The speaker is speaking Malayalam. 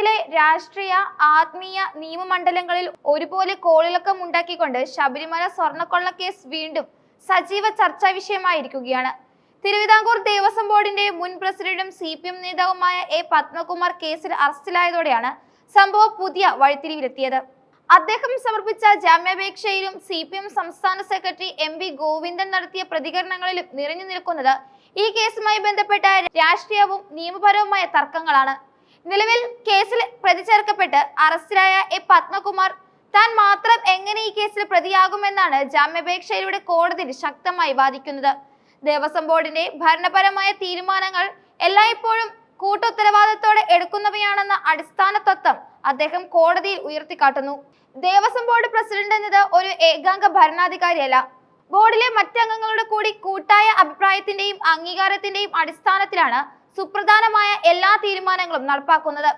കേരളത്തിലെ രാഷ്ട്രീയ ആത്മീയ നിയമമണ്ഡലങ്ങളിൽ ഒരുപോലെ കോളിളക്കം ഉണ്ടാക്കിക്കൊണ്ട് ശബരിമല സ്വർണക്കൊള്ളക്കേസ് വീണ്ടും സജീവ ചർച്ചാ വിഷയമായിരിക്കുകയാണ്. തിരുവിതാംകൂർ ദേവസ്വം ബോർഡിന്റെ മുൻ പ്രസിഡന്റും സി പി എം നേതാവുമായ എ പത്മകുമാർ കേസിൽ അറസ്റ്റിലായതോടെയാണ് സംഭവം പുതിയ വഴിത്തിരിവിലെത്തിയത്. അദ്ദേഹം സമർപ്പിച്ച ജാമ്യാപേക്ഷയിലും സി പി എം സംസ്ഥാന സെക്രട്ടറി എം വി ഗോവിന്ദൻ നടത്തിയ പ്രതികരണങ്ങളിലും നിറഞ്ഞു നിൽക്കുന്നത് ഈ കേസുമായി ബന്ധപ്പെട്ട രാഷ്ട്രീയവും നിയമപരവുമായ തർക്കങ്ങളാണ്. നിലവിൽ കേസിൽ പ്രതി ചേർക്കപ്പെട്ട് അറസ്റ്റിലായ എ പത്മകുമാർ താൻ മാത്രം എങ്ങനെ ഈ കേസിൽ പ്രതിയാകുമെന്നാണ് ജാമ്യാപേക്ഷയിലൂടെ കോടതിയിൽ ശക്തമായി വാദിക്കുന്നത്. ദേവസ്വം ബോർഡിന്റെ ഭരണപരമായ തീരുമാനങ്ങൾ എല്ലായ്പ്പോഴും കൂട്ടുത്തരവാദിത്തോടെ എടുക്കുന്നവയാണെന്ന അടിസ്ഥാന തത്വം അദ്ദേഹം കോടതിയിൽ ഉയർത്തിക്കാട്ടുന്നു. ദേവസ്വം ബോർഡ് പ്രസിഡന്റ് എന്നത് ഒരു ഏകാംഗ ഭരണാധികാരിയല്ല. ബോർഡിലെ മറ്റംഗങ്ങളുടെ കൂടി കൂട്ടായ അഭിപ്രായത്തിന്റെയും അംഗീകാരത്തിന്റെയും അടിസ്ഥാനത്തിലാണ് സുപ്രധാനമായ എല്ലാ തീരുമാനങ്ങളും നടപ്പാക്കുന്നത്